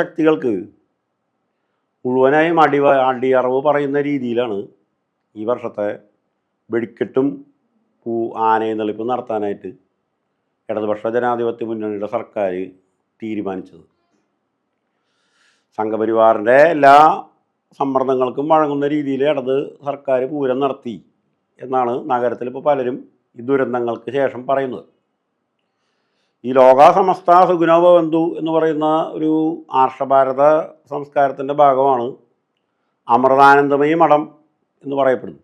ശക്തികൾക്ക് മുഴുവനായും അടി അടിയറവ് പറയുന്ന രീതിയിലാണ് ഈ വർഷത്തെ വെടിക്കെട്ടും പൂ ആനയെന്നളിപ്പ് നടത്താനായിട്ട് ഇടതുപക്ഷ ജനാധിപത്യ മുന്നണിയുടെ സർക്കാർ തീരുമാനിച്ചത്. സംഘപരിവാറിന്റെ എല്ലാ സമ്മർദ്ദങ്ങൾക്കും വഴങ്ങുന്ന രീതിയിൽ ഇടത് സർക്കാർ പൂരം നടത്തി എന്നാണ് നഗരത്തിൽ ഇപ്പോൾ പലരും ഈ ദുരന്തങ്ങൾക്ക് ശേഷം പറയുന്നത്. ഈ ലോകാസമസ്ത സമസ്ത സുഗുണോ ബന്ധു എന്ന് പറയുന്ന ഒരു ആർഷഭാരത സംസ്കാരത്തിന്റെ ഭാഗമാണ് അമൃതാനന്ദമയി മഠം എന്ന് പറയപ്പെടുന്നു.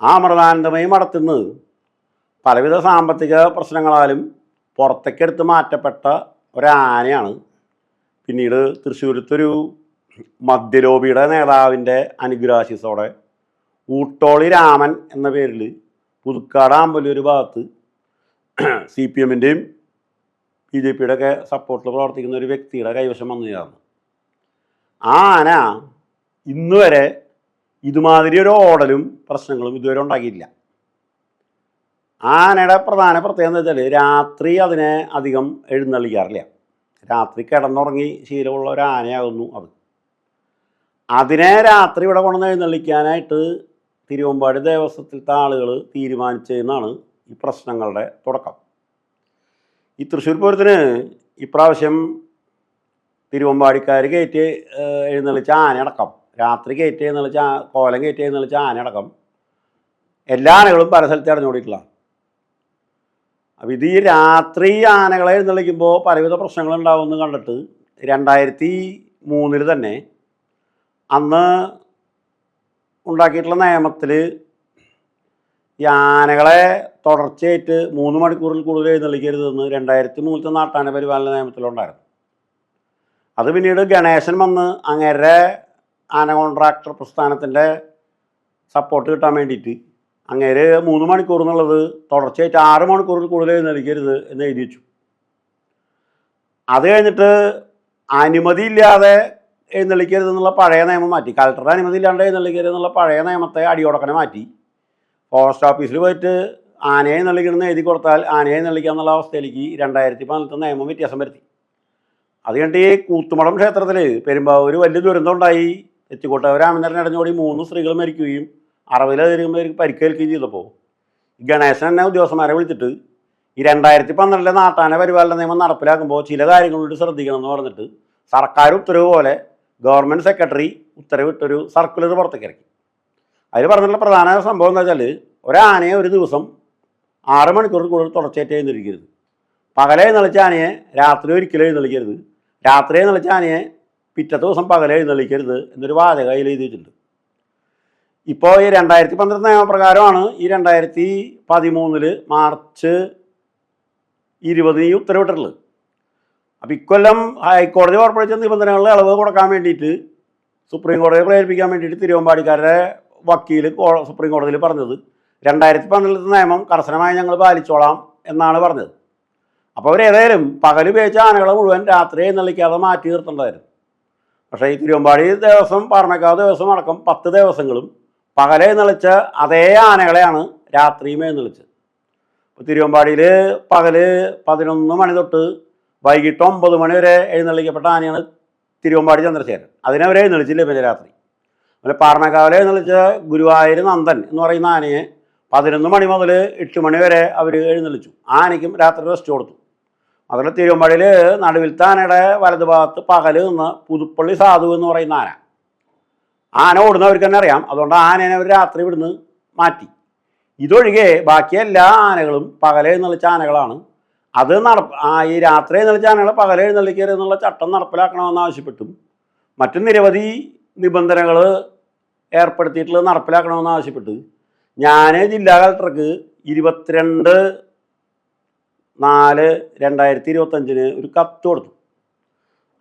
ആ അമൃതാനന്ദമയി മഠത്തിൽ നിന്ന് പലവിധ സാമ്പത്തിക പ്രശ്നങ്ങളാലും പുറത്തേക്കെടുത്ത് മാറ്റപ്പെട്ട ഒരാനയാണ്. പിന്നീട് തൃശ്ശൂരത്തൊരു മദ്യലോബിയുടെ നേതാവിന്റെ അനുഗ്രാശിസോടെ ഊട്ടോളി രാമൻ എന്ന പേരിൽ പുതുക്കാട് ആമ്പല്ലൂർ ഭാഗത്ത് സി പി എമ്മിന്റെയും ബി ജെ പിയുടെ ഒക്കെ സപ്പോർട്ടിൽ പ്രവർത്തിക്കുന്ന ഒരു വ്യക്തിയുടെ കൈവശം വന്നതാണ് ആ ആന ഇന്ന് വരെ ഇതുമാതിരി ഒരു ഓടലും പ്രശ്നങ്ങളും ഇതുവരെ ഉണ്ടാക്കിയില്ല ആനയുടെ പ്രധാന പ്രത്യേകത എന്ന് വെച്ചാൽ രാത്രി അതിനെ അധികം എഴുന്നള്ളിക്കാറില്ല. രാത്രി കിടന്നുറങ്ങി ശീലമുള്ള ഒരു ആനയാകുന്നു അത്. അതിനെ രാത്രി ഇവിടെ കൊണ്ടുവന്ന് എഴുന്നള്ളിക്കാനായിട്ട് തിരുവമ്പാടി ദേവസ്വത്തിലത്തെ ആളുകൾ തീരുമാനിച്ചതെന്നാണ് ഈ പ്രശ്നങ്ങളുടെ തുടക്കം. ഈ തൃശ്ശൂർ പൂരത്തിന് ഇപ്രാവശ്യം തിരുവമ്പാടിക്കാർ കയറ്റി എഴുന്നള്ളിച്ച ആനയടക്കം. രാത്രി കയറ്റി എഴുന്നള്ളിച്ച കോലം കയറ്റി എഴുന്നള്ളിച്ച ആനയടക്കം. എല്ലാ ആനകളും പല സ്ഥലത്ത് അടഞ്ഞുകൂടിയിട്ടുള്ള അപ്പോൾ ഇത് ഈ രാത്രി ആനകളെ എഴുന്നള്ളിക്കുമ്പോൾ പലവിധ പ്രശ്നങ്ങളുണ്ടാവുമെന്ന് കണ്ടിട്ട് രണ്ടായിരത്തി മൂന്നിൽ തന്നെ അന്ന് ഉണ്ടാക്കിയിട്ടുള്ള നിയമത്തിൽ ഈ ആനകളെ തുടർച്ചയായിട്ട് മൂന്ന് മണിക്കൂറിൽ കൂടുതൽ എഴുന്നള്ളിക്കരുതെന്ന് രണ്ടായിരത്തി മൂന്നിലത്തെ നാട്ടാന പരിപാലന നിയമത്തിലുണ്ടായിരുന്നു. അത് പിന്നീട് ഗണേശൻ വന്ന് അങ്ങേരെ ആന കോൺട്രാക്ടർ പ്രസ്ഥാനത്തിന്റെ സപ്പോർട്ട് കിട്ടാൻ വേണ്ടിയിട്ട് അങ്ങേര് മൂന്ന് മണിക്കൂർ എന്നുള്ളത് തുടർച്ചയായിട്ട് ആറ് മണിക്കൂറിൽ കൂടുതൽ എഴുന്നള്ളിക്കരുത് എന്ന് എഴുതി വെച്ചു. അത് കഴിഞ്ഞിട്ട് അനുമതി ഇല്ലാതെ എഴുന്നള്ളിക്കരുത് എന്നുള്ള പഴയ നിയമം മാറ്റി. കളക്ടറുടെ അനുമതി ഇല്ലാണ്ട് എഴുന്നള്ളിക്കരുത് എന്നുള്ള പഴയ നിയമത്തെ അടിയോടക്കനെ മാറ്റി. ഫോറസ്റ്റ് ഓഫീസിൽ പോയിട്ട് ആനയെ നള്ളിക്കണമെന്ന് എഴുതി കൊടുത്താൽ ആനയെ എഴുന്നള്ളിക്കുക എന്നുള്ള അവസ്ഥയിലേക്ക് രണ്ടായിരത്തി പതിനെട്ട് നിയമം വ്യത്യാസം വരുത്തി. അത് കഴിഞ്ഞിട്ട് ഈ കൂത്തുമടം ക്ഷേത്രത്തിൽ പെരുമ്പാവൂർ വലിയ ദുരന്തം ഉണ്ടായി. തെച്ചിക്കോട്ട രാമചന്ദ്രൻ അടഞ്ഞോടി മൂന്ന് സ്ത്രീകൾ മരിക്കുകയും അറുപതിലധികം പേർക്ക് പരിക്കേൽക്കുകയും ചെയ്തപ്പോൾ ഗണേശൻ എന്നെ ഉദ്യോഗസ്ഥന്മാരെ വിളിച്ചിട്ട് ഈ രണ്ടായിരത്തി പന്ത്രണ്ടിലെ നാട്ടാന പരിപാലന നിയമം നടപ്പിലാക്കുമ്പോൾ ചില കാര്യങ്ങളോട് ശ്രദ്ധിക്കണം എന്ന് പറഞ്ഞിട്ട് സർക്കാർ ഉത്തരവ് പോലെ ഗവൺമെന്റ് സെക്രട്ടറി ഉത്തരവിട്ടൊരു സർക്കുലർ പുറത്തേക്ക് ഇറക്കി. അതിൽ പറഞ്ഞിട്ടുള്ള പ്രധാന സംഭവം എന്താ വെച്ചാൽ ഒരാനയെ ഒരു ദിവസം ആറ് മണിക്കൂർ കൂടുതൽ തുടർച്ചയായിട്ട് എഴുന്നിരിക്കരുത് പകലെ എഴുന്നള്ളിച്ച ആനയെ രാത്രി ഒരിക്കലും എഴുന്നള്ളിക്കരുത്. രാത്രി എഴുന്നള്ളിച്ച ആനയെ പിറ്റത്തെ ദിവസം പകലെ എഴുന്നള്ളിക്കരുത് എന്നൊരു വാചക അതിൽ എഴുതിയിട്ടുണ്ട്. ഇപ്പോൾ ഈ രണ്ടായിരത്തി പന്ത്രണ്ട് നിയമപ്രകാരമാണ് ഈ രണ്ടായിരത്തി പതിമൂന്നിൽ മാർച്ച് ഇരുപതിന് ഈ ഉത്തരവിട്ടിട്ടുള്ളത്. അപ്പോൾ ഇക്കൊല്ലം ഹൈക്കോടതി പുറപ്പെടുവിച്ച നിബന്ധനകളിൽ ഇളവ് കൊടുക്കാൻ വേണ്ടിയിട്ട് സുപ്രീം കോടതിയെ പ്രേരിപ്പിക്കാൻ വേണ്ടിയിട്ട് തിരുവമ്പാടിക്കാരുടെ വക്കീൽ സുപ്രീം കോടതിയിൽ പറഞ്ഞത് രണ്ടായിരത്തി പന്ത്രണ്ടിലത്തെ നിയമം കർശനമായി ഞങ്ങൾ പാലിച്ചോളാം എന്നാണ് പറഞ്ഞത്. അപ്പോൾ അവർ ഏതായാലും പകൽ ഉപയോഗിച്ച ആനകളെ മുഴുവൻ രാത്രി എഴുന്നള്ളിക്കാതെ മാറ്റി നിർത്തേണ്ടതായിരുന്നു. പക്ഷേ ഈ തിരുവമ്പാടി ദിവസം പറഞ്ഞേക്കാവ് ദിവസം അടക്കം പത്ത് ദിവസങ്ങളും പകലെ എഴുന്നള്ളിച്ച അതേ ആനകളെയാണ് രാത്രിയും എഴുന്നള്ളിച്ചത്. ഇപ്പോൾ തിരുവമ്പാടിയിൽ പകൽ പതിനൊന്ന് മണി തൊട്ട് വൈകിട്ട് ഒമ്പത് മണി വരെ എഴുന്നള്ളിക്കപ്പെട്ട ആനയാണ് തിരുവമ്പാടി ചന്ദ്രശേഖരൻ. അതിനവരെ എഴുന്നള്ളിച്ചില്ല പിന്നെ രാത്രി. അതുപോലെ എന്ന് എഴുന്നള്ളിച്ച ഗുരുവായൂർ നന്ദൻ എന്ന് പറയുന്ന ആനയെ പതിനൊന്ന് മണി മുതൽ എട്ട് മണി വരെ അവർ എഴുന്നള്ളിച്ചു. ആനയ്ക്കും രാത്രി റെസ്റ്റ് കൊടുത്തു. അതുപോലെ തിരുവമ്പാടിയിൽ നടുവിലത്തെ ആനയുടെ വലതുഭാഗത്ത് പകൽ നിന്ന് പുതുപ്പള്ളി സാധു എന്ന് പറയുന്ന ആന. ആന ഓടുന്നവർക്ക് തന്നെ അറിയാം. അതുകൊണ്ട് ആനേനെ അവർ രാത്രി ഇവിടുന്ന് മാറ്റി. ഇതൊഴികെ ബാക്കി എല്ലാ ആനകളും പകലെ എഴുന്നള്ളിച്ച ആനകളാണ്. അത് ആ ഈ രാത്രി എഴുന്നള്ളിച്ച ആനകളെ പകലെ എഴുന്നള്ളിക്കരുത് എന്നുള്ള ചട്ടം നടപ്പിലാക്കണമെന്ന് ആവശ്യപ്പെട്ടും. മറ്റു നിരവധി നിബന്ധനകൾ ഏർപ്പെടുത്തിയിട്ടുള്ളത് നടപ്പിലാക്കണമെന്ന് ആവശ്യപ്പെട്ട്. ഞാൻ ജില്ലാ കളക്ടർക്ക് ഇരുപത്തിരണ്ട് നാല് രണ്ടായിരത്തി ഇരുപത്തഞ്ചിന് ഒരു കത്ത് കൊടുത്തു.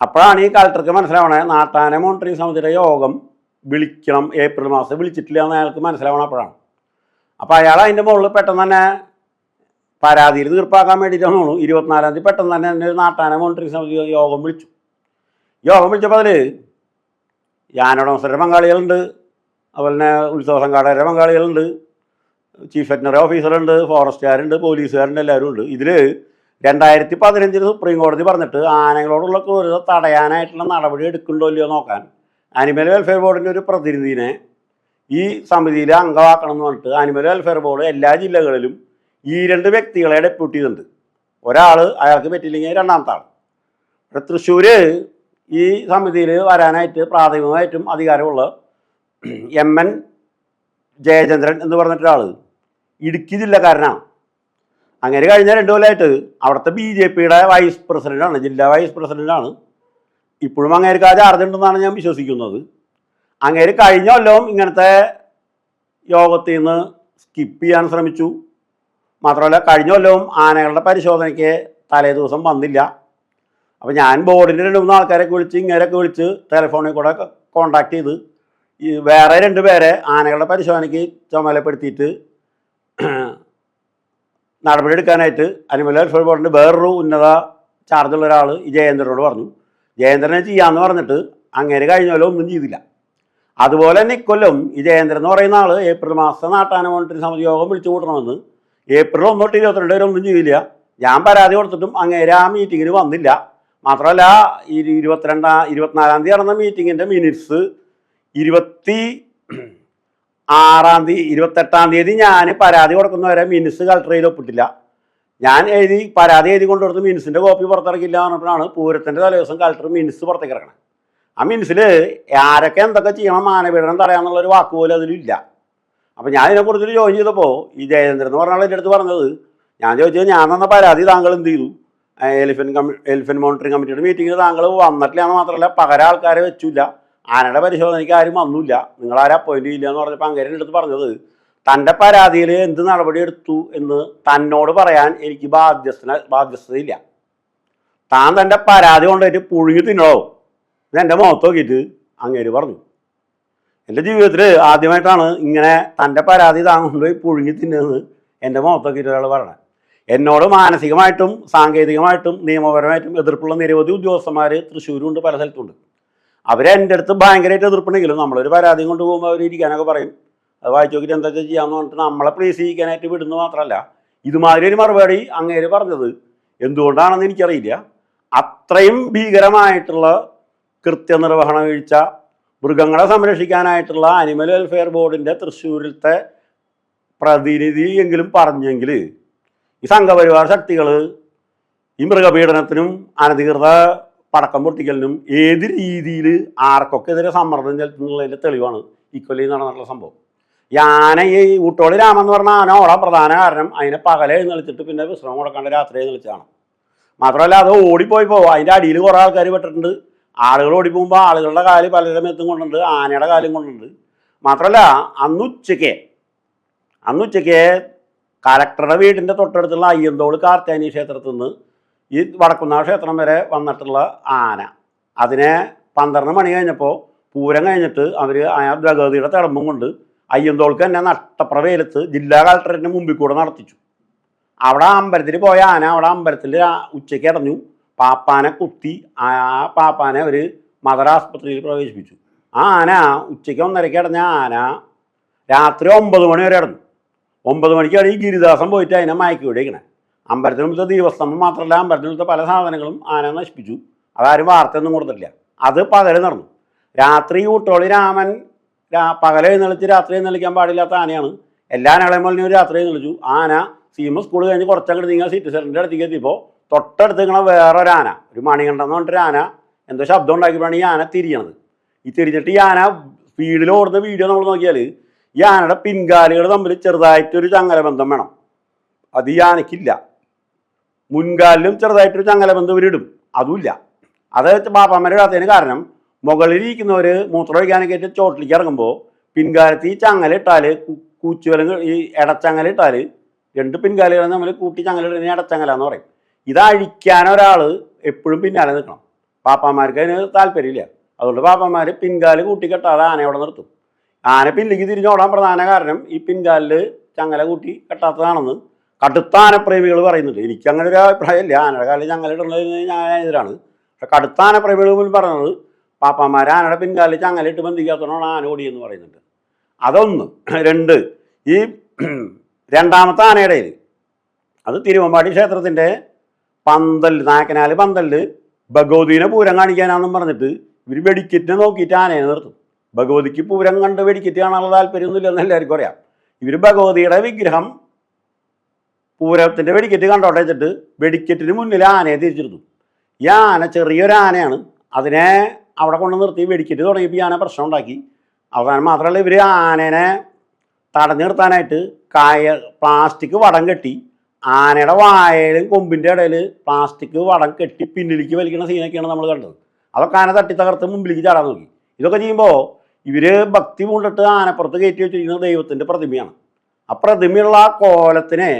അപ്പോഴാണ് ഈ കളക്ടർക്ക് മനസ്സിലാവണേ നാട്ടാന മോണിറ്ററിംഗ് സമിതിയുടെ യോഗം വിളിക്കണം ഏപ്രിൽ മാസം വിളിച്ചിട്ടില്ല എന്ന് അയാൾക്ക് മനസ്സിലാവണം അപ്പോഴാണ്. അപ്പോൾ അയാൾ അതിന്റെ മുകളിൽ പെട്ടെന്ന് തന്നെ പരാതിയിൽ തീർപ്പാക്കാൻ വേണ്ടിയിട്ടാണ് ഇരുപത്തിനാലാം തീയതി പെട്ടെന്ന് തന്നെ എന്റെ നാട്ടാന മോണിറ്ററിംഗ് സമിതി യോഗം വിളിച്ചു. യോഗം വിളിച്ചപ്പോൾ അതിൽ യാനോടമസ്ഥരുടെ പങ്കാളികളുണ്ട് അതുപോലെ തന്നെ ഉത്സവ സംഘാടകരുടെ പങ്കാളികളുണ്ട് ചീഫ് വെറ്റിനറി ഓഫീസറുണ്ട് ഫോറസ്റ്റുകാരുണ്ട് പോലീസുകാരുണ്ട് എല്ലാവരും ഉണ്ട്. ഇതിൽ രണ്ടായിരത്തി പതിനഞ്ചിൽ സുപ്രീം കോടതി പറഞ്ഞിട്ട് ആനകളോടുള്ള ക്രൂരത തടയാനായിട്ടുള്ള നടപടി എടുക്കണ്ടോ ഇല്ലയോ നോക്കാൻ. ആനിമൽ വെൽഫെയർ ബോർഡിന്റെ ഒരു പ്രതിനിധിനെ ഈ സമിതിയിൽ അംഗമാക്കണം എന്ന് പറഞ്ഞിട്ട് ആനിമൽ വെൽഫെയർ ബോർഡ് എല്ലാ ജില്ലകളിലും ഈ രണ്ട് വ്യക്തികളെ ഡെപ്യൂട്ടി ചെയ്തിട്ടുണ്ട്. ഒരാൾ അയാൾക്ക് പറ്റിയില്ലെങ്കിൽ രണ്ടാമത്തെ ആൾ തൃശ്ശൂർ ഈ സമിതിയിൽ വരാനായിട്ട് പ്രാഥമികമായിട്ടും അധികാരമുള്ള എം എൻ ജയചന്ദ്രൻ എന്ന് പറഞ്ഞിട്ടൊരാൾ ഇടുക്കി ജില്ലക്കാരനാണ്. അങ്ങനെ കഴിഞ്ഞ രണ്ടു കൊല്ലമായിട്ട് അവിടുത്തെ ബി ജെ പിയുടെ വൈസ് പ്രസിഡന്റാണ് ജില്ലാ വൈസ് പ്രസിഡന്റാണ് ഇപ്പോഴും അങ്ങേർക്ക് ആ ചാർജ് ഉണ്ടെന്നാണ് ഞാൻ വിശ്വസിക്കുന്നത്. അങ്ങേര് കഴിഞ്ഞ കൊല്ലവും ഇങ്ങനത്തെ യോഗത്തിൽ നിന്ന് സ്കിപ്പ് ചെയ്യാൻ ശ്രമിച്ചു. മാത്രമല്ല കഴിഞ്ഞ കൊല്ലവും ആനകളുടെ പരിശോധനയ്ക്ക് തലേ ദിവസം വന്നില്ല. അപ്പോൾ ഞാൻ ബോർഡിന്റെ രണ്ട് മൂന്ന് ആൾക്കാരൊക്കെ വിളിച്ച് ഇങ്ങനെയൊക്കെ വിളിച്ച് ടെലിഫോണിൽ കൂടെ കോണ്ടാക്ട് ചെയ്ത് ഈ വേറെ രണ്ട് പേരെ ആനകളുടെ പരിശോധനയ്ക്ക് ചുമതലപ്പെടുത്തിയിട്ട് നടപടി എടുക്കാനായിട്ട് അനിമൽ വെൽഫെയർ ബോർഡിന്റെ വേറൊരു ഉന്നത ചാർജുള്ള ഒരാൾ ഈ ജയേന്ദ്രനോട് പറഞ്ഞു. ജയേന്ദ്രനെ ചെയ്യാമെന്ന് പറഞ്ഞിട്ട് അങ്ങനെ കഴിഞ്ഞ ഒന്നും ചെയ്തില്ല. അതുപോലെ തന്നെ ഇക്കൊല്ലം ഈ ജയേന്ദ്രൻ എന്ന് പറയുന്ന ആൾ ഏപ്രിൽ മാസം നാട്ടാന മോണിറ്ററിംഗ് സമിതി യോഗം വിളിച്ചു കൂട്ടണമെന്ന് ഏപ്രിൽ ഒന്നോട്ട് ഇരുപത്തിരണ്ട് വരെ ഒന്നും ചെയ്തില്ല. ഞാൻ പരാതി കൊടുത്തിട്ടും അങ്ങേരെ ആ മീറ്റിങ്ങിന് വന്നില്ല. മാത്രമല്ല ഈ ഇരുപത്തിരണ്ടാം ഇരുപത്തിനാലാം തീയതി നടന്ന മീറ്റിങ്ങിന്റെ മിനിറ്റ്സ് ഇരുപത്തി ആറാം തീയതി ഇരുപത്തെട്ടാം തീയതി ഞാൻ പരാതി കൊടുക്കുന്നവരെ മിനിറ്റ്സ് കളക്ടർ ഒപ്പിട്ടില്ല. ഞാൻ എഴുതി പരാതി എഴുതി കൊണ്ടുകൊടുത്ത് മിനിസിന്റെ കോപ്പി പുറത്തിറക്കില്ല പറഞ്ഞപ്പോഴാണ് പൂരത്തിന്റെ തലേദിവസം കളക്ടർ മിനിസ് പുറത്തേക്ക് ഇറങ്ങണം ആ മിനിസിൽ ആരൊക്കെ എന്തൊക്കെ ചെയ്യണം മാനപീഡനം തടയാന്നുള്ളൊരു വാക്ക് പോലും അതിലില്ല അപ്പോൾ ഞാൻ ഇതിനെക്കുറിച്ച് ജോയിൻ ചെയ്തപ്പോൾ ഈ ജയചന്ദ്രൻ എന്ന് പറഞ്ഞാൽ എന്റെ അടുത്ത് പറഞ്ഞത് ഞാൻ ചോദിച്ചത് ഞാൻ തന്ന പരാതി താങ്കൾ എന്ത് ചെയ്തു? എലിഫൻ കമ്മി എലിഫൻ മോണിറ്ററിംഗ് കമ്മിറ്റിയുടെ മീറ്റിങ്ങിൽ താങ്കൾ വന്നിട്ടില്ല എന്ന് മാത്രമല്ല പകരം ആൾക്കാരെ വെച്ചില്ല. ആനയുടെ പരിശോധനയ്ക്ക് ആരും വന്നില്ല. നിങ്ങൾ ആരും അപ്പോയിന്റ് ചെയ്യില്ല എന്ന് പറഞ്ഞപ്പോൾ അങ്ങേരെ അടുത്ത് പറഞ്ഞത് തന്റെ പരാതിയിൽ എന്ത് നടപടി എടുത്തു എന്ന് തന്നോട് പറയാൻ എനിക്ക് ബാധ്യസ്ഥന ബാധ്യസ്ഥതയില്ല. താൻ തന്റെ പരാതി കൊണ്ടുപോയിട്ട് പുഴുങ്ങി തിന്നോ എന്റെ മുഖത്ത് നോക്കിയിട്ട് അങ്ങേര് പറഞ്ഞു. എന്റെ ജീവിതത്തിൽ ആദ്യമായിട്ടാണ് ഇങ്ങനെ തന്റെ പരാതി താൻ പുഴുങ്ങി തിന്നുന്നത് എന്റെ മുഖത്ത് നോക്കിയിട്ട് ഒരാൾ പറയണത് എന്നോട് മാനസികമായിട്ടും സാങ്കേതികമായിട്ടും നിയമപരമായിട്ടും എതിർപ്പുള്ള നിരവധി ഉദ്യോഗസ്ഥന്മാർ തൃശ്ശൂരുണ്ട് പല സ്ഥലത്തുണ്ട്. അവരെ എന്റെ അടുത്ത് ഭയങ്കരമായിട്ട് എതിർപ്പുണ്ടെങ്കിലും നമ്മളൊരു പരാതി കൊണ്ട് പോകുമ്പോൾ അവർ ഇരിക്കാനൊക്കെ പറയും. അത് വായിച്ചു നോക്കിയിട്ട് എന്താ ചെയ്യാമെന്ന് പറഞ്ഞിട്ട് നമ്മളെ പ്ലേസ് ചെയ്യിക്കാനായിട്ട് വിടുന്നു മാത്രമല്ല ഇതുമാതിരി ഒരു മറുപടി അങ്ങേര് പറഞ്ഞത് എന്തുകൊണ്ടാണെന്ന് എനിക്കറിയില്ല. അത്രയും ഭീകരമായിട്ടുള്ള കൃത്യനിർവഹണ വീഴ്ച മൃഗങ്ങളെ സംരക്ഷിക്കാനായിട്ടുള്ള അനിമൽ വെൽഫെയർ ബോർഡിന്റെ തൃശ്ശൂരിലത്തെ പ്രതിനിധി എങ്കിലും പറഞ്ഞെങ്കിൽ ഈ സംഘപരിവാർ ശക്തികൾ ഈ മൃഗപീഡനത്തിനും അനധികൃത പടക്കം പൊട്ടിക്കലിനും ഏത് രീതിയിൽ ആർക്കൊക്കെ എതിരെ സമ്മർദ്ദം ചെലുത്തുന്നതിന്റെ തെളിവാണ് ഇക്കൊല്ലി നടന്നിട്ടുള്ള സംഭവം. ആന ഈ ഊട്ടോളി രാമൻ എന്ന് പറഞ്ഞ ആന ഓടാൻ പ്രധാന കാരണം അതിനെ പകലെ എഴുന്നള്ളിച്ചിട്ട് പിന്നെ വിശ്രമം കൊടുക്കാണ്ട് രാത്രി എഴുന്നള്ളിച്ചാണ് മാത്രമല്ല അത് ഓടിപ്പോയി പോകും അതിന്റെ അടിയിൽ കുറേ ആൾക്കാർ പെട്ടിട്ടുണ്ട്. ആളുകൾ ഓടിപ്പോകുമ്പോൾ ആളുകളുടെ കാൽ പലരുടെ മേത്തും കൊണ്ടുണ്ട് ആനയുടെ കാലും കൊണ്ടുണ്ട്. മാത്രമല്ല അന്ന് ഉച്ചയ്ക്ക് അന്ന് ഉച്ചയ്ക്ക് കലക്ടറുടെ വീടിന്റെ തൊട്ടടുത്തുള്ള അയ്യന്തോൾ കാർത്തേനി ക്ഷേത്രത്തിൽ നിന്ന് ഈ വടക്കുന്നാൾ ക്ഷേത്രം വരെ വന്നിട്ടുള്ള ആന. അതിനെ പന്ത്രണ്ട് മണി കഴിഞ്ഞപ്പോൾ പൂരം കഴിഞ്ഞിട്ട് അവർ ആ ഭഗവതിയുടെ തിളമ്പും കൊണ്ട് അയ്യന്തോൾക്ക് തന്നെ നഷ്ടപ്രവേലത്ത് ജില്ലാ കളക്ടറിന്റെ മുമ്പിൽ കൂടെ നടത്തിച്ചു. അവിടെ അമ്പലത്തിൽ പോയ ആന അവിടെ അമ്പലത്തിൽ ഉച്ചയ്ക്ക് ഇറഞ്ഞു പാപ്പാനെ കുത്തി ആ പാപ്പാനെ അവർ മദർ ആസ്പത്രിയിൽ പ്രവേശിപ്പിച്ചു. ആ ആന ഉച്ചയ്ക്ക് ഒന്നരയ്ക്ക് അടഞ്ഞ ആന രാത്രി ഒമ്പത് മണി വരെ ഇടന്നു ഒമ്പത് മണിക്കാണ് ഈ ഗിരിദാസൻ പോയിട്ട് അതിനെ മയക്കി വിടേക്കണേ. അമ്പലത്തിന് മുമ്പത്തെ ദീപസ്തംഭം മാത്രമല്ല അമ്പലത്തിലത്തെ പല സാധനങ്ങളും ആന നശിപ്പിച്ചു. അതാരും വാർത്തയൊന്നും കൊടുത്തിട്ടില്ല. അത് പകൽ നടന്നു. രാത്രി ഊട്ടോളി രാമൻ രാ പകൽ എഴുന്നള്ളിച്ച് രാത്രി എഴുന്നള്ളിക്കാൻ പാടില്ലാത്ത ആനയാണ്. എല്ലാ ആനകളെയും പോലെ ഒരു രാത്രി എഴുന്നള്ളിച്ചു. ആന സീമ സ്കൂൾ കഴിഞ്ഞ് കുറച്ചങ്ങോട്ട് നിങ്ങൾ സിറ്റിസറിന്റെ അടുത്തേക്ക് എത്തിയപ്പോൾ തൊട്ടടുത്ത് നിങ്ങളെ വേറൊരു ആന ഒരു മണികണ്ടെന്ന് പറഞ്ഞിട്ടൊരു ആന എന്തോ ശബ്ദം ഉണ്ടാക്കിയപ്പോഴാണ് ഈ ആന തിരിയണത്. ഈ തിരിഞ്ഞിട്ട് ഈ ആന സ്പീഡിൽ ഓടുന്ന വീഡിയോ നമ്മൾ നോക്കിയാൽ ഈ ആനയുടെ പിൻകാലുകൾ തമ്മിൽ ചെറുതായിട്ടൊരു ചങ്ങലബന്ധം വേണം. അത് ഈ ആനയ്ക്കില്ല. മുൻകാലിലും ചെറുതായിട്ടൊരു ചങ്ങലബന്ധം ഇവരിടും. അതുമില്ല. അത് ബാപ്പാമ്മരെ ഇടാത്തതിന് കാരണം മുകളിലിരിക്കുന്നവർ മൂത്രമൊഴിക്കാനൊക്കെ ആയിട്ട് ചോട്ടിലേക്ക് ഇറങ്ങുമ്പോൾ പിൻകാലത്ത് ഈ ചങ്ങലിട്ടാൽ കൂച്ചുവലം ഈ ഇടച്ചങ്ങലിട്ടാൽ രണ്ട് പിൻകാലുകളും നമ്മൾ കൂട്ടി ചങ്ങലിടുന്ന ഇടച്ചങ്ങല എന്ന് പറയും. ഇത് അഴിക്കാൻ ഒരാൾ എപ്പോഴും പിന്നാലെ നിൽക്കണം. പാപ്പാമാർക്ക് അതിന് താല്പര്യമില്ല. അതുകൊണ്ട് പാപ്പാമാർ പിൻകാൽ കൂട്ടിക്കെട്ടാതെ ആനയോടെ നിർത്തും. ആന പിന്നിലേക്ക് തിരിഞ്ഞോടാൻ പ്രധാന കാരണം ഈ പിൻകാലിൽ ചങ്ങല കൂട്ടി കെട്ടാത്തതാണെന്ന് കടുത്ത ആനപ്രേമികൾ പറയുന്നുണ്ട്. എനിക്ക് അങ്ങനെ ഒരു അഭിപ്രായമില്ല. ആനയുടെ കാലിൽ ചങ്ങല ഇടുന്നതിന് ഞാൻ എതിരാണ് പക്ഷെ കടുത്ത ആനപ്രേമികൾ മുന്നിൽ പറഞ്ഞത് പാപ്പാമാർ ആനയുടെ പിൻകാലിൽ ചങ്ങല ഇട്ട് ബന്ധിക്കാത്തതാണ് ആന ഓടിയെന്ന് പറയുന്നുണ്ട്. അതൊന്ന്. രണ്ട്. ഈ രണ്ടാമത്തെ ആനയുടെ അത് തിരുവമ്പാടി ക്ഷേത്രത്തിന്റെ പന്തൽ നായക്കനാല് പന്തലിൽ ഭഗവതീനെ പൂരം കാണിക്കാനാണെന്നും പറഞ്ഞിട്ട് ഇവർ വെടിക്കറ്റിനെ നോക്കിയിട്ട് ആനയെ നിർത്തും. ഭഗവതിക്ക് പൂരം കണ്ട് വെടിക്കറ്റ് കാണാനുള്ള താല്പര്യമൊന്നുമില്ലെന്ന് എല്ലാവർക്കും അറിയാം. ഇവർ ഭഗവതിയുടെ വിഗ്രഹം പൂരത്തിന്റെ വെടിക്കറ്റ് കണ്ടോട്ടെ വെച്ചിട്ട് വെടിക്കറ്റിന് മുന്നിൽ ആനയെ തിരിച്ചിരുന്നു. ഈ ആന ചെറിയൊരു ആനയാണ്. അതിനെ അവിടെ കൊണ്ട് നിർത്തി വെടിക്കെറ്റ് തുടങ്ങിയപ്പോൾ ഈ ആന പ്രശ്നം ഉണ്ടാക്കി അവസാനം മാത്രമല്ല ഇവർ ആനേനെ തടഞ്ഞു നിർത്താനായിട്ട് കായ പ്ലാസ്റ്റിക് വടം കെട്ടി ആനയുടെ വായയിലും കൊമ്പിന്റെ ഇടയിൽ പ്ലാസ്റ്റിക് വടം കെട്ടി പിന്നിലേക്ക് വലിക്കുന്ന സീനൊക്കെയാണ് നമ്മൾ കണ്ടത്. അതൊക്കെ ആന തട്ടി തകർത്ത് മുമ്പിലേക്ക് ചാടാൻ നോക്കി. ഇതൊക്കെ ചെയ്യുമ്പോൾ ഇവർ ഭക്തി കൊണ്ടിട്ട് ആനപ്പുറത്ത് കയറ്റി വെച്ചിരിക്കുന്നത് ദൈവത്തിന്റെ പ്രതിമയാണ്. ആ പ്രതിമയുള്ള ആ കോലത്തിനെ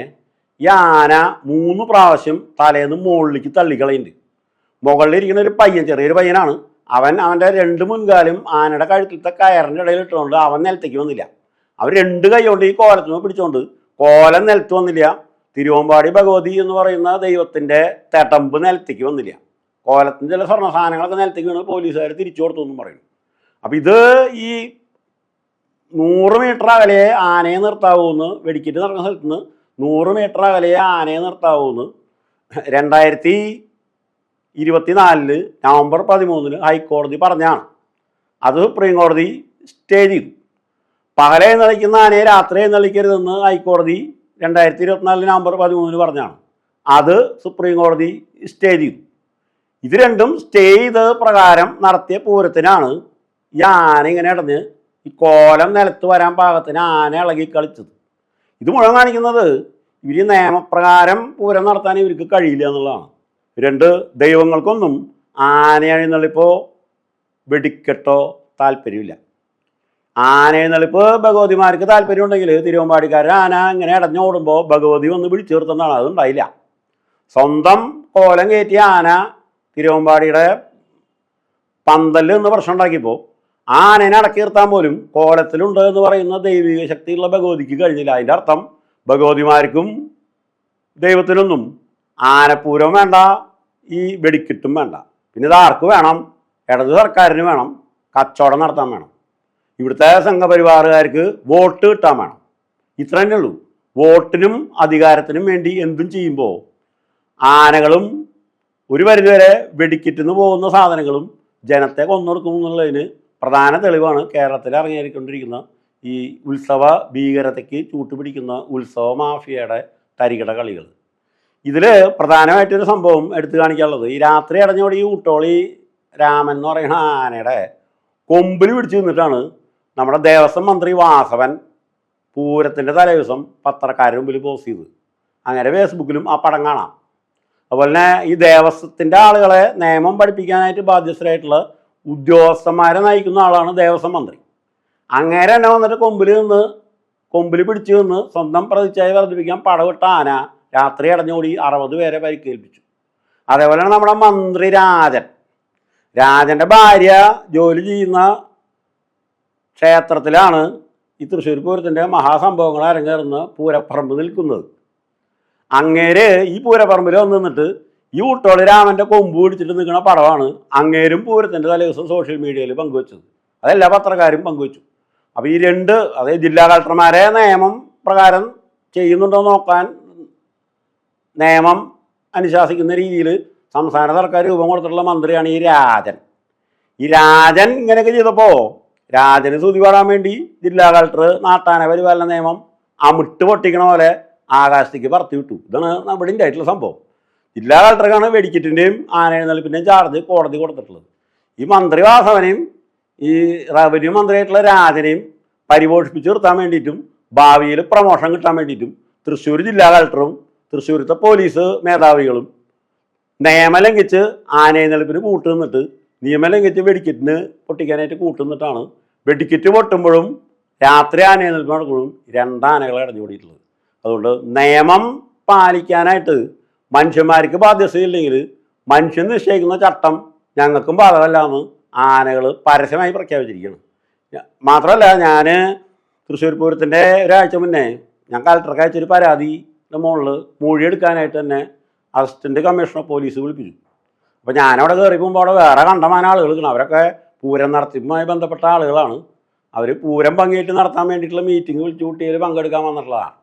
ഈ ആന മൂന്ന് പ്രാവശ്യം തലേന്ന് മുകളിലേക്ക് തള്ളിക്കളയുന്നുണ്ട്. മുകളിലിരിക്കുന്ന ഒരു പയ്യൻ ചെറിയൊരു പയ്യനാണ്. അവൻ അവന്റെ രണ്ട് മുൻകാലും ആനയുടെ കഴുത്തിലത്തെ കയറിന്റെ ഇടയിൽ ഇട്ടുകൊണ്ട് അവൻ നിലത്തേക്ക് വന്നില്ല. അവർ രണ്ട് കൈ കൊണ്ട് ഈ കോലത്തിന് പിടിച്ചുകൊണ്ട് കോലം നിലത്ത് വന്നില്ല. തിരുവമ്പാടി ഭഗവതി എന്ന് പറയുന്ന ദൈവത്തിന്റെ തെട്ടമ്പ് നിലത്തേക്ക് വന്നില്ല. കോലത്തിന്റെ ചില സ്വർണ സാധനങ്ങളൊക്കെ നിലത്തേക്ക് വീണ് പോലീസുകാർ തിരിച്ചു കൊടുത്തു എന്നും പറയും അപ്പം ഇത് ഈ നൂറ് മീറ്റർ അകലെ ആനയെ നിർത്താവൂന്ന് വെടിക്കിട്ട് നടക്കുന്ന സ്ഥലത്ത് നിന്ന് നൂറ് മീറ്റർ അകലെ ആനയെ നിർത്താവൂന്ന് രണ്ടായിരത്തി ഇരുപത്തിനാലിൽ നവംബർ പതിമൂന്നിന് ഹൈക്കോടതി പറഞ്ഞാണ് അത് സുപ്രീം കോടതി സ്റ്റേ ചെയ്തു. പകലെ എഴുന്നള്ളിക്കുന്ന ആനയെ രാത്രി എഴുന്നള്ളിക്കരുതെന്ന് ഹൈക്കോടതി രണ്ടായിരത്തി ഇരുപത്തിനാലിന് നവംബർ പതിമൂന്നിന് പറഞ്ഞാണ് അത് സുപ്രീം കോടതി സ്റ്റേ ചെയ്തു. ഇത് രണ്ടും സ്റ്റേ ചെയ്ത പ്രകാരം നടത്തിയ പൂരത്തിനാണ് ഈ ആന ഇങ്ങനെ ഇടഞ്ഞ് ഈ കോലം നിലത്ത് വരാൻ പാകത്തിന് ആന ഇളകി കളിച്ചത്. ഇത് മുഴുവൻ കാണിക്കുന്നത് ഇവർ നിയമപ്രകാരം പൂരം നടത്താൻ ഇവർക്ക് കഴിയില്ല എന്നുള്ളതാണ്. രണ്ട് ദൈവങ്ങൾക്കൊന്നും ആന എഴുന്നള്ളിപ്പോൾ വെടിക്കെട്ടോ താല്പര്യമില്ല. ആന എഴുന്നള്ളിപ്പ് ഭഗവതിമാർക്ക് താല്പര്യം ഉണ്ടെങ്കിൽ തിരുവമ്പാടിക്കാരൻ ആന ഇങ്ങനെ ഇടഞ്ഞോടുമ്പോൾ ഭഗവതി ഒന്ന് പിടിച്ചു നിർത്തുന്നതാണ്. അതുണ്ടായില്ല. സ്വന്തം കോലം കയറ്റിയ ആന തിരുവമ്പാടിയുടെ പന്തൽ എന്ന് പ്രശ്നം ഉണ്ടാക്കിയപ്പോൾ ആനനെ അടക്കി നിർത്താൻ പോലും കോലത്തിലുണ്ട് എന്ന് പറയുന്ന ദൈവിക ശക്തിയുള്ള ഭഗവതിക്ക് കഴിഞ്ഞില്ല. അതിന്റെ അർത്ഥം ഭഗവതിമാർക്കും ദൈവത്തിനൊന്നും ആനപ്പൂരം വേണ്ട ഈ വെടിക്കിട്ടും വേണ്ട. പിന്നെ ഇത് ആർക്ക് വേണം? ഇടത് സർക്കാരിന് വേണം കച്ചവടം നടത്താൻ വേണം. ഇവിടുത്തെ സംഘപരിവാറുകാർക്ക് വോട്ട് കിട്ടാൻ വേണം. ഇത്ര തന്നെ ഉള്ളൂ. വോട്ടിനും അധികാരത്തിനും വേണ്ടി എന്തും ചെയ്യുമ്പോൾ ആനകളും ഒരു പരിധിവരെ വെടിക്കിറ്റുന്ന് പോകുന്ന സാധനങ്ങളും ജനത്തെ കൊന്നൊടുക്കും എന്നുള്ളതിന് പ്രധാന തെളിവാണ് കേരളത്തിൽ ഇറങ്ങിക്കൊണ്ടിരിക്കുന്ന ഈ ഉത്സവ ഭീകരതയ്ക്ക് ചൂട്ടുപിടിക്കുന്ന ഉത്സവ മാഫിയയുടെ തരികിട കളികൾ. ഇതിൽ പ്രധാനമായിട്ടൊരു സംഭവം എടുത്തു കാണിക്കാനുള്ളത് ഈ രാത്രി അടഞ്ഞോടി ഈ ഊട്ടോളി രാമൻ എന്ന് പറയുന്ന ആനയുടെ കൊമ്പിൽ പിടിച്ചു നിന്നിട്ടാണ് നമ്മുടെ ദേവസ്വം മന്ത്രി വാസവൻ പൂരത്തിന്റെ തലേദിവസം പത്രക്കാരൻ മുമ്പിൽ പോസ്റ്റ് ചെയ്ത് അങ്ങനെ ഫേസ്ബുക്കിലും ആ പടം കാണാം. അതുപോലെ തന്നെ ഈ ദേവസ്വത്തിന്റെ ആളുകളെ നിയമം പഠിപ്പിക്കാനായിട്ട് ബാധ്യസ്ഥരായിട്ടുള്ള ഉദ്യോഗസ്ഥന്മാരെ നയിക്കുന്ന ആളാണ് ദേവസ്വം മന്ത്രി. അങ്ങേരെ തന്നെ വന്നിട്ട് കൊമ്പിൽ നിന്ന് കൊമ്പിൽ പിടിച്ചു നിന്ന് സ്വന്തം പ്രതിച്ഛായ വർദ്ധിപ്പിക്കാൻ പടവിട്ട ആന രാത്രി അടഞ്ഞോടി അറുപത് പേരെ പരിക്കേൽപ്പിച്ചു. അതേപോലെ നമ്മുടെ മന്ത്രി രാജൻ. രാജന്റെ ഭാര്യ ജോലി ചെയ്യുന്ന ക്ഷേത്രത്തിലാണ് ഈ തൃശ്ശൂർ പൂരത്തിന്റെ മഹാസംഭവങ്ങൾ അരങ്ങേറുന്ന പൂരപ്പറമ്പ് നിൽക്കുന്നത്. അങ്ങേര് ഈ പൂരപ്പറമ്പിൽ നിന്നിട്ട് ഈ ഊട്ടോളി രാമന്റെ കൊമ്പ് പിടിച്ചിട്ട് നിൽക്കുന്ന പടമാണ് അങ്ങേരും പൂരത്തിന്റെ തലേദിവസം സോഷ്യൽ മീഡിയയിൽ പങ്കുവച്ചത്. അതെല്ലാ പത്രക്കാരും പങ്കുവച്ചു. അപ്പോൾ ഈ രണ്ട് അതായത് ജില്ലാ കളക്ടർമാരെ നിയമം പ്രകാരം ചെയ്യുന്നുണ്ടോ നോക്കാൻ നിയമം അനുശാസിക്കുന്ന രീതിയിൽ സംസ്ഥാന സർക്കാർ രൂപം കൊടുത്തിട്ടുള്ള മന്ത്രിയാണ് ഈ രാജൻ. ഈ രാജൻ ഇങ്ങനെയൊക്കെ ചെയ്തപ്പോൾ രാജന് സ്തുതി പാടാൻ വേണ്ടി ജില്ലാ കളക്ടർ നാട്ടാന പരിപാലന നിയമം അമിട്ട് പൊട്ടിക്കണ പോലെ ആകാശത്തേക്ക് പറത്തി വിട്ടു. ഇതാണ് നമ്മുടെ ഉണ്ടായിട്ടുള്ള സംഭവം. ജില്ലാ കളക്ടർക്കാണ് വെടിക്കെട്ടിന്റെയും ആനയെഴുന്നള്ളിപ്പിന്റെയും ചാർജ് കോടതി കൊടുത്തിട്ടുള്ളത്. ഈ മന്ത്രി വാസവനെയും ഈ റവന്യൂ മന്ത്രിയായിട്ടുള്ള രാജനെയും പരിപോഷിപ്പിച്ച് നിർത്താൻ വേണ്ടിയിട്ടും ഭാവിയിൽ പ്രമോഷൻ കിട്ടാൻ വേണ്ടിയിട്ടും തൃശ്ശൂർ ജില്ലാ കളക്ടറും തൃശ്ശൂരത്തെ പോലീസ് മേധാവികളും നിയമം ലംഘിച്ച് ആനയെഴുന്നള്ളിപ്പിന് കൂട്ട് നിന്നിട്ട് നിയമം ലംഘിച്ച് വെടിക്കെറ്റിന് പൊട്ടിക്കാനായിട്ട് കൂട്ട് നിന്നിട്ടാണ് വെടിക്കെറ്റ് പൊട്ടുമ്പോഴും രാത്രി ആനയെഴുന്നള്ളിപ്പ് നടക്കുമ്പോഴും രണ്ടാനകളെ അടഞ്ഞു കൂടിയിട്ടുള്ളത് അതുകൊണ്ട് നിയമം പാലിക്കാനായിട്ട് മനുഷ്യന്മാർക്ക് ബാധ്യസ്ഥയില്ലെങ്കിൽ മനുഷ്യൻ നിശ്ചയിക്കുന്ന ചട്ടം ഞങ്ങൾക്കും ബാധകമല്ല എന്ന് ആനകൾ പരസ്യമായി പ്രഖ്യാപിച്ചിരിക്കുകയാണ്. ഞ- മാത്രമല്ല ഞാൻ തൃശ്ശൂർ പൂരത്തിന്റെ ഒരാഴ്ച മുന്നേ ഞാൻ കളക്ടർക്ക് അയച്ചൊരു പരാതിയുടെ മുകളിൽ മൊഴിയെടുക്കാനായിട്ട് തന്നെ അസിസ്റ്റന്റ് കമ്മീഷണർ പോലീസ് വിളിപ്പിച്ചു. അപ്പോൾ ഞാനവിടെ കയറി പോകുമ്പോൾ അവിടെ വേറെ കണ്ടമാന ആളുകൾ അവരൊക്കെ പൂരം നടത്തിപ്പുമായി ബന്ധപ്പെട്ട ആളുകളാണ്. അവർ പൂരം ഭംഗിയായിട്ട് നടത്താൻ വേണ്ടിയിട്ടുള്ള മീറ്റിംഗ് വിളിച്ചു കൂട്ടിയതിൽ പങ്കെടുക്കാൻ വന്നിട്ടുള്ളതാണ്.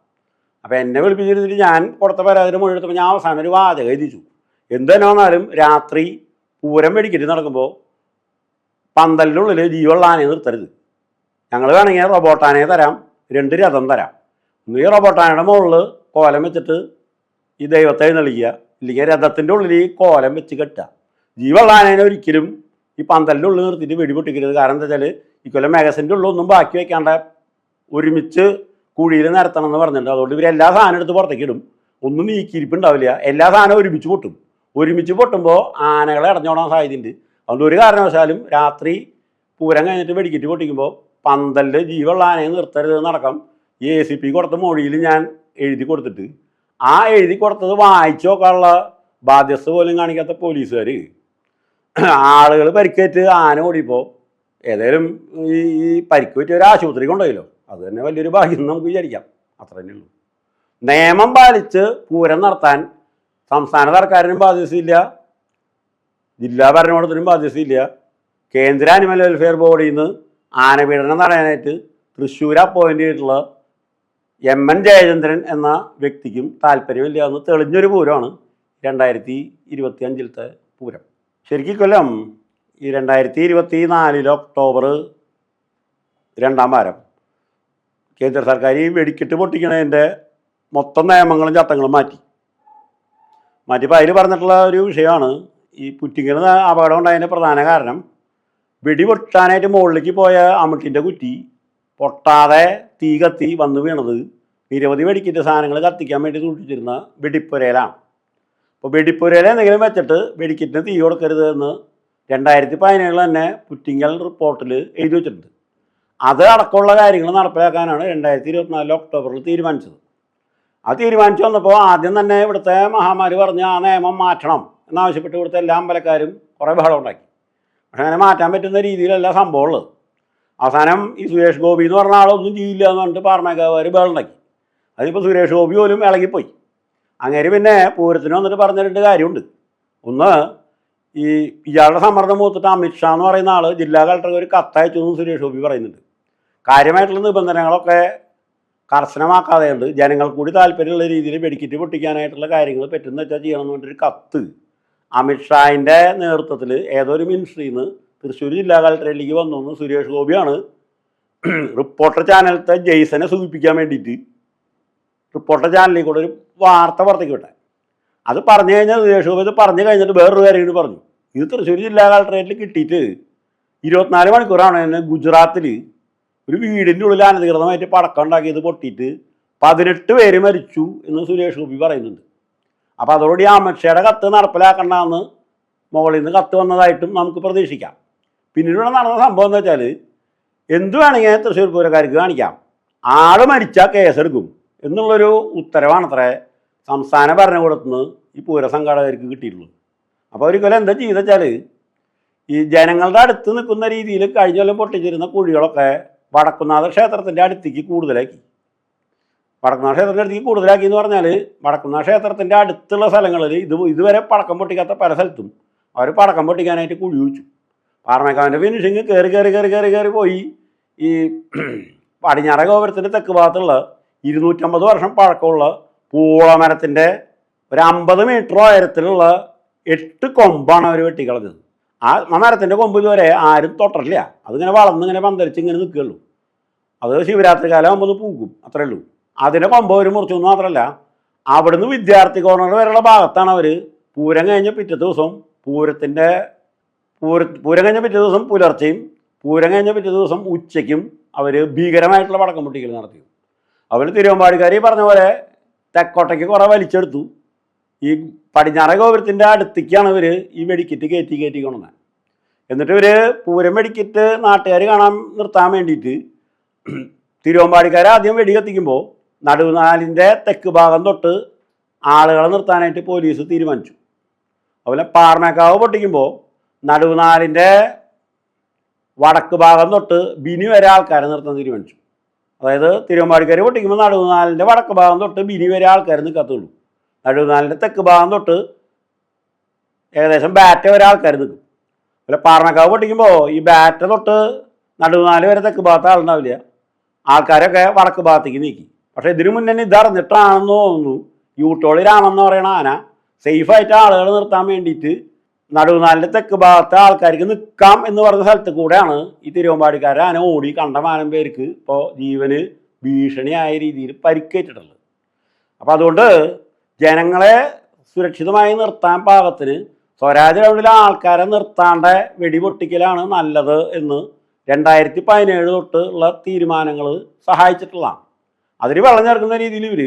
അപ്പോൾ എന്നെ വിളിപ്പിച്ചിരുന്നിട്ട് ഞാൻ പുറത്തെ പരാതിന് മൊഴി ഞാൻ അവസാനം ഒരു വാതകം എഴുതിച്ചു. എന്ത് തന്നെ വന്നാലും രാത്രി പൂരം മേടിക്കിട്ട് നടക്കുമ്പോൾ പന്തലിന്റെ ഉള്ളിൽ ജീവുള്ള ആനയെ നിർത്തരുത്. ഞങ്ങൾ വേണമെങ്കിൽ റോബോട്ടാനയെ തരാം രണ്ട് രഥം തരാം. ഈ റോബോട്ടാനയുടെ മുകളിൽ കോലം വെച്ചിട്ട് ഈ ദൈവത്തെ എഴുന്നള്ളിക്കുക ഇല്ലെങ്കിൽ രഥത്തിന്റെ ഉള്ളിൽ ഈ കോലം വെച്ച് കെട്ടുക. ജീവുള്ള ആനേനെ ഒരിക്കലും ഈ പന്തലിന്റെ ഉള്ളിൽ നിർത്തിയിട്ട് വെടിപൊട്ടിക്കരുത്. കാരണം എന്താ വെച്ചാൽ ഈ കൊല്ലം മാഗസിന്റെ ഉള്ളിൽ ഒന്നും ബാക്കി വയ്ക്കാണ്ട ഒരുമിച്ച് കുഴിയിൽ നിരത്തണം എന്ന് പറഞ്ഞിട്ടുണ്ട്. അതുകൊണ്ട് ഇവർ എല്ലാ സാധനം എടുത്ത് പുറത്തേക്ക് ഇടും. ഒന്നും നീക്കിയിരിപ്പുണ്ടാവില്ല. എല്ലാ സാധനവും ഒരുമിച്ച് പൊട്ടും. ഒരുമിച്ച് പൊട്ടുമ്പോൾ ആനകളെ അടഞ്ഞോടാൻ സാധ്യതയുണ്ട്. അതുകൊണ്ട് ഒരു കാരണവശാലും രാത്രി പൂരം കഴിഞ്ഞിട്ട് വെടിക്കിട്ട് പൊട്ടിക്കുമ്പോൾ പന്തലിന്റെ ജീവുള്ള ആനയെ നിർത്തരുത് നടക്കാം ഈ എ സി പി കൊടുത്ത മൊഴിയിൽ ഞാൻ എഴുതി കൊടുത്തിട്ട് ആ എഴുതി കൊടുത്തത് വായിച്ചു നോക്കാനുള്ള ബാധ്യസ്ഥ പോലും കാണിക്കാത്ത പോലീസുകാർ ആളുകൾ പരിക്കേറ്റ് ആന ഓടിയപ്പോൾ ഏതായാലും ഈ പരിക്ക് പറ്റിയ ഒരു ആശുപത്രി കൊണ്ടുപോയല്ലോ. അത് തന്നെ വലിയൊരു ഭാഗ്യം നമുക്ക് വിചാരിക്കാം. അത്ര ഉള്ളൂ. നിയമം പാലിച്ച് പൂരം നടത്താൻ സംസ്ഥാന സർക്കാരിനും ബാധ്യതയില്ല. ജില്ലാ ഭരണകൂടത്തിനും ബാധ്യതയില്ല. കേന്ദ്ര ആനിമൽ വെൽഫെയർ ബോർഡിൽ നിന്ന് ആനപീഡനം തടയാനായിട്ട് തൃശ്ശൂർ അപ്പോയിന്റ് ചെയ്തിട്ടുള്ള എം എൻ ജയചന്ദ്രൻ എന്ന വ്യക്തിക്കും താല്പര്യമില്ല എന്ന് തെളിഞ്ഞൊരു പൂരമാണ് രണ്ടായിരത്തി ഇരുപത്തി അഞ്ചിലത്തെ പൂരം. ശരിക്കും കൊല്ലം ഈ രണ്ടായിരത്തി ഇരുപത്തി നാലിൽ ഒക്ടോബർ രണ്ടാം വാരം. കേന്ദ്ര സർക്കാർ ഈ വെടിക്കെട്ട് പൊട്ടിക്കണതിന്റെ മൊത്തം നിയമങ്ങളും ചട്ടങ്ങളും മാറ്റി. മാറ്റിയപ്പോൾ അതിൽ പറഞ്ഞിട്ടുള്ള ഒരു വിഷയമാണ്. ഈ പുറ്റിങ്ങൽ അപകടം ഉണ്ടായതിന്റെ പ്രധാന കാരണം വെടി പൊട്ടാനായിട്ട് മുകളിലേക്ക് പോയ അമിട്ടിന്റെ കുറ്റി പൊട്ടാതെ തീ കത്തി വന്ന് വീണത് നിരവധി വെടിക്കിന്റെ സാധനങ്ങൾ കത്തിക്കാൻ വേണ്ടി സൂക്ഷിച്ചിരുന്ന വെടിപ്പുരയിലാണ്. അപ്പോൾ വെടിപ്പുരയിൽ എന്തെങ്കിലും വെച്ചിട്ട് വെടിക്കിറ്റിന് തീ കൊടുക്കരുത് എന്ന് രണ്ടായിരത്തി പതിനേഴിൽ തന്നെ പുറ്റിങ്ങൽ റിപ്പോർട്ടിൽ എഴുതി വെച്ചിട്ടുണ്ട്. അത് അടക്കമുള്ള കാര്യങ്ങൾ നടപ്പിലാക്കാനാണ് രണ്ടായിരത്തി ഇരുപത്തിനാല് ഒക്ടോബറിൽ തീരുമാനിച്ചത്. ആ തീരുമാനിച്ചു വന്നപ്പോൾ ആദ്യം തന്നെ ഇവിടുത്തെ മഹാമാരി പറഞ്ഞ് ആ നിയമം മാറ്റണം എന്നാവശ്യപ്പെട്ട് ഇവിടുത്തെ എല്ലാ അമ്പലക്കാരും കുറേ ബഹളം ഉണ്ടാക്കി. പക്ഷെ അങ്ങനെ മാറ്റാൻ പറ്റുന്ന രീതിയിലല്ല സംഭവം ഉള്ളത്. അവസാനം ഈ സുരേഷ് ഗോപി എന്ന് പറഞ്ഞ ആളൊന്നും ചെയ്യില്ല എന്ന് പറഞ്ഞിട്ട് പാർമേക്കാർ ബഹളം ഉണ്ടാക്കി അതിപ്പോൾ സുരേഷ് ഗോപി പോലും ഇളകിപ്പോയി. അങ്ങനെ പിന്നെ പൂരത്തിന് വന്നിട്ട് പറഞ്ഞ രണ്ട് കാര്യമുണ്ട്. ഒന്ന് ഈ ഇയാളുടെ സമ്മർദ്ദം മൂത്തിട്ട് അമിത്ഷാ എന്ന് പറയുന്ന ആൾ ജില്ലാ കളക്ടർക്ക് ഒരു കത്തയച്ചു എന്ന് സുരേഷ് ഗോപി പറയുന്നുണ്ട്. കാര്യമായിട്ടുള്ള നിബന്ധനകളൊക്കെ കർശനമാക്കാതെയുണ്ട്. ജനങ്ങൾ കൂടി താല്പര്യമുള്ള രീതിയിൽ വെടിക്കിറ്റ് പൊട്ടിക്കാനായിട്ടുള്ള കാര്യങ്ങൾ പറ്റുന്ന വെച്ചാൽ ചെയ്യണം എന്ന് പറഞ്ഞൊരു കത്ത് അമിത്ഷായിന്റെ നേതൃത്വത്തിൽ ഏതൊരു മിനിസ്ട്രിയിൽ നിന്ന് തൃശ്ശൂർ ജില്ലാ കളക്ടറേറ്റിലേക്ക് വന്നു സുരേഷ് ഗോപിയാണ് റിപ്പോർട്ടർ ചാനലത്തെ ജെയ്സനെ സൂചിപ്പിക്കാൻ വേണ്ടിയിട്ട് റിപ്പോർട്ടർ ചാനലിൽ കൂടെ ഒരു വാർത്ത പുറത്തേക്ക് വിട്ടെ. അത് പറഞ്ഞു കഴിഞ്ഞാൽ സുരേഷ് ഗോപി ഇത് പറഞ്ഞു കഴിഞ്ഞിട്ട് വേറൊരു കാര്യം കൂടി പറഞ്ഞു. ഇത് തൃശ്ശൂർ ജില്ലാ കളക്ടറേറ്റിൽ കിട്ടിയിട്ട് ഇരുപത്തിനാല് മണിക്കൂറാണ് എന്നെ ഗുജറാത്തിൽ ഒരു വീടിന്റെ ഉള്ളിൽ അനധികൃതമായിട്ട് പടക്കം ഉണ്ടാക്കിയത് പൊട്ടിയിട്ട് പതിനെട്ട് പേര് മരിച്ചു എന്ന് സുരേഷ് ഗോപി പറയുന്നുണ്ട്. അപ്പോൾ അതോടുകൂടി അമിത്ഷയുടെ കത്ത് നടപ്പിലാക്കണ്ടെന്ന് മുകളിൽ നിന്ന് കത്ത് വന്നതായിട്ടും നമുക്ക് പ്രതീക്ഷിക്കാം. പിന്നീട് ഇവിടെ നടന്ന സംഭവം എന്താ വെച്ചാൽ എന്ത് വേണമെങ്കിൽ തൃശ്ശൂർ പൂരക്കാർക്ക് കാണിക്കാം. ആൾ മരിച്ചാൽ കേസെടുക്കും എന്നുള്ളൊരു ഉത്തരവാണത്രേ സംസ്ഥാന ഭരണകൂടത്തു നിന്ന് ഈ പൂരസംഘാടകർക്ക് കിട്ടിയിട്ടുള്ളൂ അപ്പോൾ ഒരിക്കലും എന്താ ചെയ്തെച്ചാൽ ഈ ജനങ്ങളുടെ അടുത്ത് നിൽക്കുന്ന രീതിയിൽ കഴിഞ്ഞ കൊല്ലം പൊട്ടിച്ചിരുന്ന കുഴികളൊക്കെ വടക്കുന്നാഥ ക്ഷേത്രത്തിന്റെ അടുത്തേക്ക് കൂടുതലാക്കി. വടക്കുന്നാഥ ക്ഷേത്രത്തിന്റെ അടുത്തേക്ക് കൂടുതലാക്കി എന്ന് പറഞ്ഞാൽ വടക്കുന്നാഥ ക്ഷേത്രത്തിന്റെ അടുത്തുള്ള സ്ഥലങ്ങളിൽ ഇത് ഇതുവരെ പടക്കം പൊട്ടിക്കാത്ത പല സ്ഥലത്തും അവർ പടക്കം പൊട്ടിക്കാനായിട്ട് കുഴി വെച്ചു പാറമേക്കാവിന്റെ ഫിനിഷിങ് കയറി കയറി കയറി കയറി കയറി പോയി. ഈ പടിഞ്ഞാറ ഗോപുരത്തിന്റെ തെക്ക് ഭാഗത്തുള്ള ഇരുന്നൂറ്റമ്പത് വർഷം പഴക്കമുള്ള പൂളമരത്തിന്റെ ഒരു അമ്പത് മീറ്റർ ഉയരത്തിലുള്ള എട്ട് കൊമ്പാണ് അവർ വെട്ടിക്കളഞ്ഞത്. ആ മരത്തിന്റെ കൊമ്പ് ഇതുവരെ ആരും തൊട്ടില്ല അതിങ്ങനെ വളർന്ന് ഇങ്ങനെ പന്തലിച്ച് ഇങ്ങനെ നിൽക്കുകയുള്ളൂ. അത് ശിവരാത്രി കാലം ആകുമ്പോൾ ഒന്ന് പൂക്കും അത്രേ ഉള്ളൂ. അതിന്റെ കൊമ്പ് ഒരു മുറിച്ചു എന്ന് മാത്രമല്ല അവിടുന്ന് വിദ്യാർത്ഥി കോർണർ വരെയുള്ള ഭാഗത്താണ് അവർ പൂരം കഴിഞ്ഞ പിറ്റേ ദിവസം പൂരത്തിന്റെ പൂര പൂരം കഴിഞ്ഞ പിറ്റേ ദിവസം പുലർച്ചെയും പൂരം കഴിഞ്ഞ പിറ്റേ ദിവസം ഉച്ചയ്ക്കും അവർ ഭീകരമായിട്ടുള്ള പടക്കം പൊട്ടിക്കൽ നടത്തി അവർ തിരുവമ്പാടിക്കാർ ഈ പറഞ്ഞ പോലെ തെക്കോട്ടയ്ക്ക് കുറേ വലിച്ചെടുത്തു. ഈ പടിഞ്ഞാറ ഗോപുരത്തിന്റെ അടുത്തേക്കാണ് ഇവർ ഈ വെടിക്കിറ്റ് കയറ്റി കയറ്റി കൊണ്ടുവന്നത്. എന്നിട്ട് ഇവർ പൂരം വെടിക്കിറ്റ് നാട്ടുകാർ കാണാൻ നിർത്താൻ വേണ്ടിയിട്ട് തിരുവമ്പാടിക്കാർ ആദ്യം വെടി കത്തിക്കുമ്പോൾ നടുനാലിന്റെ തെക്ക് ഭാഗം തൊട്ട് ആളുകളെ നിർത്താനായിട്ട് പോലീസ് തീരുമാനിച്ചു. അതുപോലെ പാർമേക്കാവ് പൊട്ടിക്കുമ്പോൾ നടുനാലിന്റെ വടക്ക് ഭാഗം തൊട്ട് ബിനി വരെ ആൾക്കാരെ നിർത്താൻ തീരുമാനിച്ചു. അതായത് തിരുവമ്പാടിക്കാർ പൊട്ടിക്കുമ്പോൾ നടുനാലിന്റെ വടക്ക് ഭാഗം തൊട്ട് ബിനി വരെ ആൾക്കാർ നിൽക്കത്തുള്ളൂ. നടുനാലിന്റെ തെക്ക് ഭാഗം തൊട്ട് ഏകദേശം ബാറ്റ വരെ ആൾക്കാർ നിൽക്കും. അല്ല പാറണക്കാവ് പൊട്ടിക്കുമ്പോൾ ഈ ബാറ്റ തൊട്ട് നടുനാല് വരെ തെക്ക് ഭാഗത്ത് ആളുണ്ടാവില്ല. ആൾക്കാരൊക്കെ വടക്ക് ഭാഗത്തേക്ക് നീക്കി. പക്ഷേ ഇതിനു മുന്നേ ഇതറിഞ്ഞിട്ടാണെന്ന് തോന്നുന്നു. യൂട്ടോളി പറയണ ആന സേഫായിട്ട് ആളുകൾ നിർത്താൻ വേണ്ടിയിട്ട് നടുവുനാലിന്റെ തെക്ക് ഭാഗത്തെ ആൾക്കാർക്ക് നിൽക്കാം എന്ന് പറഞ്ഞ സ്ഥലത്ത് കൂടെയാണ് ഈ തിരുവമ്പാടിക്കാരെ ആന ഓടി കണ്ടമാനം പേർക്ക് ഇപ്പോൾ ജീവന് ഭീഷണിയായ രീതിയിൽ പരിക്കേറ്റിട്ടുള്ളത്. അപ്പോൾ അതുകൊണ്ട് ജനങ്ങളെ സുരക്ഷിതമായി നിർത്താൻ പാകത്തിന് സ്വരാജ് ഗ്രൗണ്ടിലെ ആൾക്കാരെ നിർത്താണ്ട് വെടിപൊട്ടിക്കലാണ് നല്ലത് എന്ന് രണ്ടായിരത്തി പതിനേഴ് തൊട്ട് ഉള്ള തീരുമാനങ്ങൾ സഹായിച്ചിട്ടുള്ളതാണ്. അതിന് വെള്ളം ചേർക്കുന്ന രീതിയിൽ ഇവർ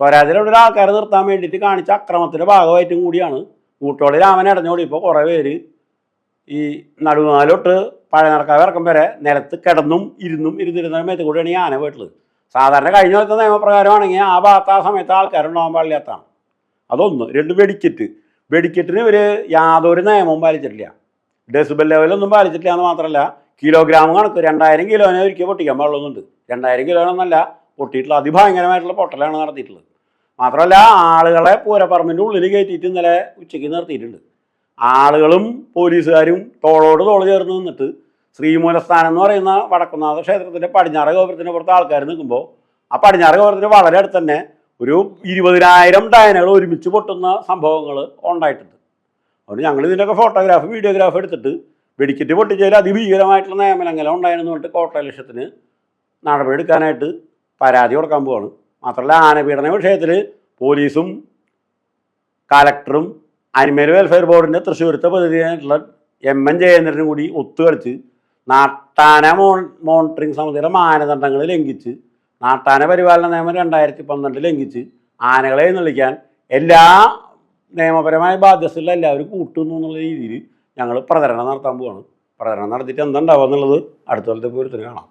സ്വരാജ് ഗ്രൗണ്ടിലെ ആൾക്കാരെ നിർത്താൻ വേണ്ടിയിട്ട് കാണിച്ച അക്രമത്തിന്റെ ഭാഗമായിട്ടും കൂടിയാണ്. കൂട്ടോളി രാമൻ അടഞ്ഞോടി ഇപ്പോൾ കുറേ പേര് ഈ നടുനാലോട്ട് പഴയ നടക്കാതെ ഇറക്കം വരെ നിലത്ത് കിടന്നും ഇരുന്നും ഇരുന്നിരുന്ന സമയത്ത് കൂടിയാണ് ഈ ആന പോയിട്ടുള്ളത്. സാധാരണ കഴിഞ്ഞ ദിവസത്തെ നിയമപ്രകാരമാണെങ്കിൽ ആ ഭാഗത്ത് ആ സമയത്ത് ആൾക്കാരുണ്ടാകാൻ പാടില്ലാത്തതാണ്. അതൊന്ന് രണ്ട് വെടിക്കെറ്റ് വെടിക്കെട്ടിന് ഇവർ യാതൊരു നിയമവും പാലിച്ചിട്ടില്ല. ഡെസിബൽ ലെവലൊന്നും പാലിച്ചിട്ടില്ല എന്ന് മാത്രമല്ല കിലോഗ്രാം കണക്ക് രണ്ടായിരം കിലോനെ ഒരിക്കൽ പൊട്ടിക്കാൻ പാടുള്ളുന്നുണ്ട് രണ്ടായിരം കിലോനൊന്നല്ല പൊട്ടിയിട്ടുള്ള അതിഭയങ്കരമായിട്ടുള്ള പൊട്ടലാണ് നടത്തിയിട്ടുള്ളത്. മാത്രമല്ല ആളുകളെ പൂരപ്പറമ്പിന്റെ ഉള്ളിൽ കയറ്റിയിട്ട് ഇന്നലെ ഉച്ചയ്ക്ക് നിർത്തിയിട്ടുണ്ട്. ആളുകളും പോലീസുകാരും തോളോട് തോൾ ചേർന്ന് നിന്നിട്ട് ശ്രീമൂലസ്ഥാനം എന്ന് പറയുന്ന വടക്കുന്നാഥ ക്ഷേത്രത്തിന്റെ പടിഞ്ഞാറ് ഗോപുരത്തിന്റെ പുറത്ത് ആൾക്കാർ നിൽക്കുമ്പോൾ ആ പടിഞ്ഞാറ് ഗോപുരത്തിന് വളരെ അടുത്ത് തന്നെ ഒരു ഇരുപതിനായിരം ഡയനകൾ ഒരുമിച്ച് പൊട്ടുന്ന സംഭവങ്ങൾ ഉണ്ടായിട്ടുണ്ട്. അതുകൊണ്ട് ഞങ്ങൾ ഇതിന്റെയൊക്കെ ഫോട്ടോഗ്രാഫ് വീഡിയോഗ്രാഫ് എടുത്തിട്ട് വെടിക്കെട്ട് പൊട്ടിച്ചതിൽ അതിഭീകരമായിട്ടുള്ള നിയമലംഘനം ഉണ്ടായിരുന്നു പറഞ്ഞിട്ട് കോട്ടയ ലക്ഷ്യത്തിന് നടപടിയെടുക്കാനായിട്ട് പരാതി കൊടുക്കാൻ പോവാണ്. മാത്രമല്ല ആനപീഡന വിഷയത്തിൽ പോലീസും കലക്ടറും അനിമൽ വെൽഫെയർ ബോർഡിന്റെ തൃശ്ശൂരത്തെ പ്രതിനിധിയായിട്ടുള്ള എം എൻ ജയേന്ദ്രനും കൂടി ഒത്തുകളിച്ച് നാട്ടാന മോൺ മോണിറ്ററിംഗ് സമിതിയുടെ മാനദണ്ഡങ്ങൾ ലംഘിച്ച് നാട്ടാന പരിപാലന നിയമം രണ്ടായിരത്തി പന്ത്രണ്ട് ലംഘിച്ച് ആനകളെ എഴുന്നള്ളിക്കാൻ എല്ലാ നിയമപരമായ ബാധ്യതയുള്ള എല്ലാവരും കൂട്ടുന്നു എന്നുള്ള രീതിയിൽ ഞങ്ങൾ പ്രചരണം നടത്താൻ പോവാണ്. പ്രചരണം നടത്തിയിട്ട് എന്തുണ്ടാവുക എന്നുള്ളത് അടുത്ത കൊല്ലത്തെ പൂരത്തിന് കാണാം.